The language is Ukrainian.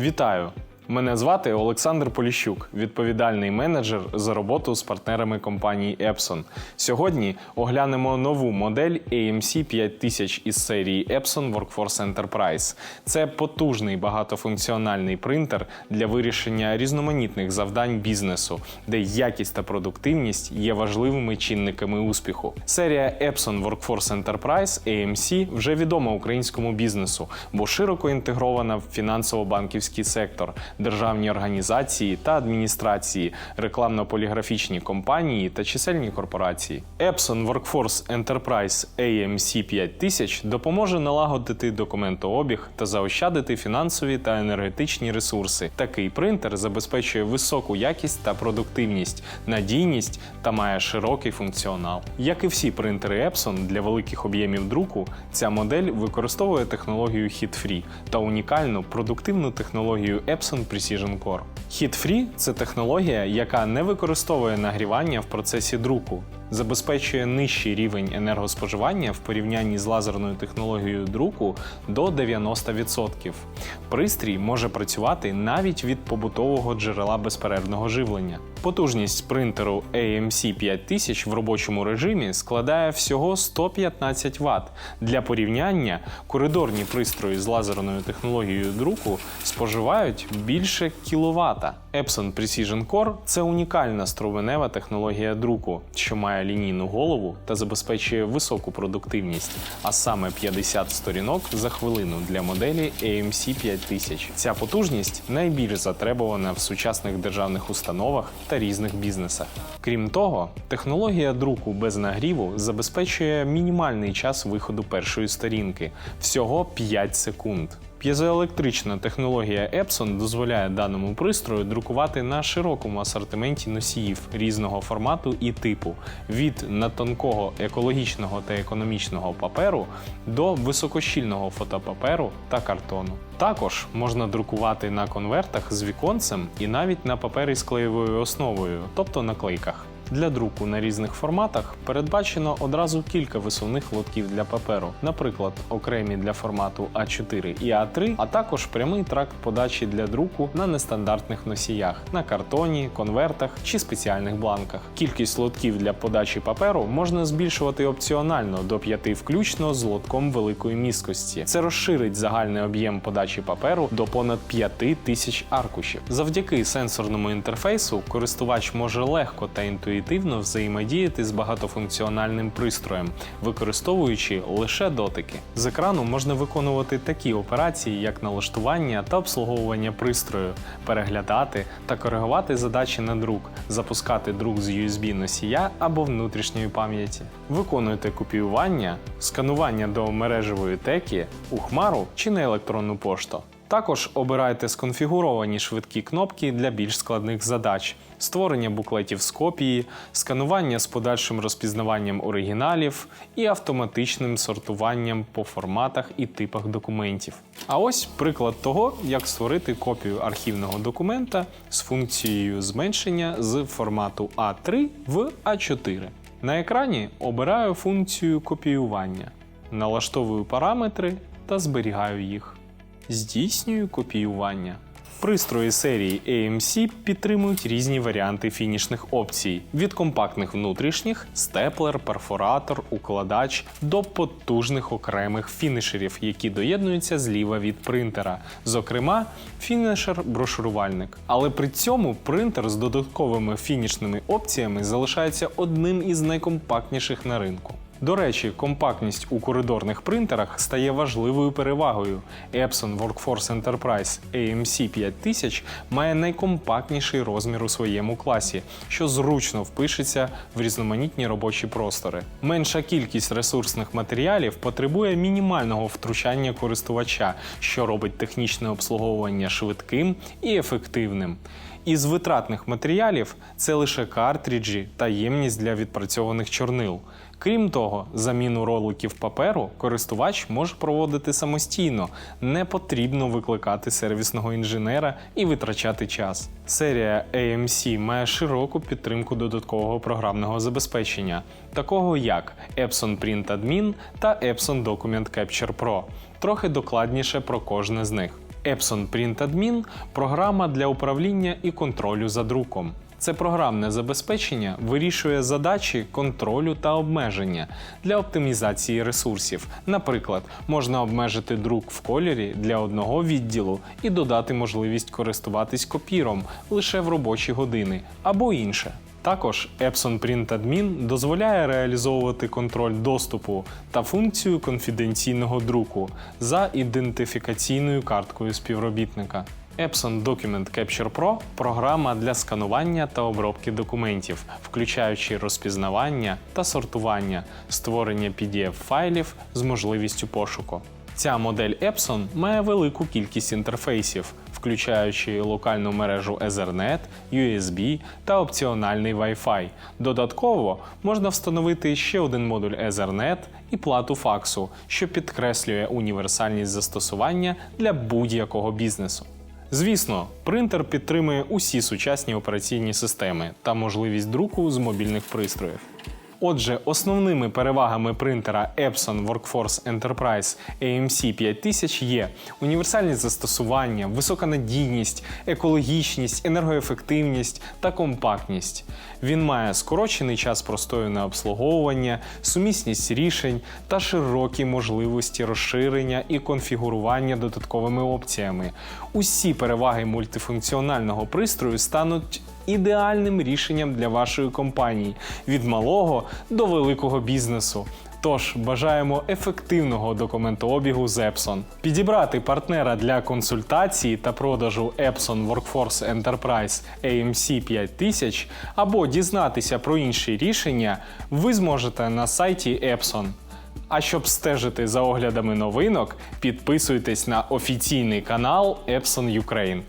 Вітаю! Мене звати Олександр Поліщук, відповідальний менеджер за роботу з партнерами компанії Epson. Сьогодні оглянемо нову модель AMC 5000 із серії Epson Workforce Enterprise. Це потужний багатофункціональний принтер для вирішення різноманітних завдань бізнесу, де якість та продуктивність є важливими чинниками успіху. Серія Epson Workforce Enterprise AMC вже відома українському бізнесу, бо широко інтегрована в фінансово-банківський сектор, державні організації та адміністрації, рекламно-поліграфічні компанії та чисельні корпорації. Epson Workforce Enterprise AMC 5000 допоможе налагодити документообіг та заощадити фінансові та енергетичні ресурси. Такий принтер забезпечує високу якість та продуктивність, надійність та має широкий функціонал. Як і всі принтери Epson для великих об'ємів друку, ця модель використовує технологію Heat-Free та унікальну продуктивну технологію Epson Precision Core. Heat-Free – це технологія, яка не використовує нагрівання в процесі друку, забезпечує нижчий рівень енергоспоживання в порівнянні з лазерною технологією друку до 90%. Пристрій може працювати навіть від побутового джерела безперервного живлення. Потужність принтеру AMC 5000 в робочому режимі складає всього 115 Вт. Для порівняння коридорні пристрої з лазерною технологією друку споживають більше кіловата. Epson Precision Core – це унікальна струменева технологія друку, що має лінійну голову та забезпечує високу продуктивність, а саме 50 сторінок за хвилину для моделі AMC 5000. Ця потужність найбільш затребувана в сучасних державних установах та різних бізнесах. Крім того, технологія друку без нагріву забезпечує мінімальний час виходу першої сторінки всього 5 секунд. П'єзоелектрична технологія Epson дозволяє даному пристрою друкувати на широкому асортименті носіїв різного формату і типу від надтонкого екологічного та економічного паперу до високощільного фотопаперу та картону. Також можна друкувати на конвертах з віконцем і навіть на папері з клеєвою основою, тобто наклейках. Для друку на різних форматах передбачено одразу кілька висувних лотків для паперу, наприклад, окремі для формату А4 і А3, а також прямий тракт подачі для друку на нестандартних носіях на картоні, конвертах чи спеціальних бланках. Кількість лотків для подачі паперу можна збільшувати опціонально до 5 включно з лотком великої місткості. Це розширить загальний об'єм подачі паперу до понад 5 тисяч аркушів. Завдяки сенсорному інтерфейсу користувач може легко та інтуїтивно інтуїтивно взаємодіяти з багатофункціональним пристроєм, використовуючи лише дотики. З екрану можна виконувати такі операції, як налаштування та обслуговування пристрою, переглядати та коригувати задачі на друк, запускати друк з USB носія або внутрішньої пам'яті. Виконуйте копіювання, сканування до мережевої теки у хмару чи на електронну пошту. Також обирайте сконфігуровані швидкі кнопки для більш складних задач, створення буклетів з копії, сканування з подальшим розпізнаванням оригіналів і автоматичним сортуванням по форматах і типах документів. А ось приклад того, як створити копію архівного документа з функцією зменшення з формату А3 в А4. На екрані обираю функцію копіювання, налаштовую параметри та зберігаю їх здійснюю копіювання. Пристрої серії AMC підтримують різні варіанти фінішних опцій: від компактних внутрішніх, степлер, перфоратор, укладач до потужних окремих фінішерів, які доєднуються зліва від принтера, зокрема, фінішер-брошурувальник. Але при цьому принтер з додатковими фінішними опціями залишається одним із найкомпактніших на ринку. До речі, компактність у коридорних принтерах стає важливою перевагою. Epson Workforce Enterprise AMC 5000 має найкомпактніший розмір у своєму класі, що зручно впишеться в різноманітні робочі простори. Менша кількість ресурсних матеріалів потребує мінімального втручання користувача, що робить технічне обслуговування швидким і ефективним. Із витратних матеріалів це лише картриджі та ємність для відпрацьованих чорнил. Крім того, заміну роликів паперу користувач може проводити самостійно, не потрібно викликати сервісного інженера і витрачати час. Серія AMC має широку підтримку додаткового програмного забезпечення, такого як Epson Print Admin та Epson Document Capture Pro. Трохи докладніше про кожне з них. Epson Print Admin – програма для управління і контролю за друком. Це програмне забезпечення вирішує задачі контролю та обмеження для оптимізації ресурсів. Наприклад, можна обмежити друк в кольорі для одного відділу і додати можливість користуватись копіром лише в робочі години або інше. Також Epson Print Admin дозволяє реалізовувати контроль доступу та функцію конфіденційного друку за ідентифікаційною карткою співробітника. Epson Document Capture Pro програма для сканування та обробки документів, включаючи розпізнавання та сортування, створення PDF-файлів з можливістю пошуку. Ця модель Epson має велику кількість інтерфейсів, включаючи локальну мережу Ethernet, USB та опціональний Wi-Fi. Додатково можна встановити ще один модуль Ethernet і плату факсу, що підкреслює універсальність застосування для будь-якого бізнесу. Звісно, принтер підтримує усі сучасні операційні системи та можливість друку з мобільних пристроїв. Отже, основними перевагами принтера Epson Workforce Enterprise AMC 5000 є універсальність застосування, висока надійність, екологічність, енергоефективність та компактність. Він має скорочений час простою на обслуговування, сумісність рішень та широкі можливості розширення і конфігурування додатковими опціями. Усі переваги мультифункціонального пристрою стануть ідеальним рішенням для вашої компанії від малого до великого бізнесу. Тож бажаємо ефективного документообігу з Epson. Підібрати партнера для консультації та продажу Epson Workforce Enterprise AMC 5000 або дізнатися про інші рішення ви зможете на сайті Epson. А щоб стежити за оглядами новинок, підписуйтесь на офіційний канал Epson Ukraine.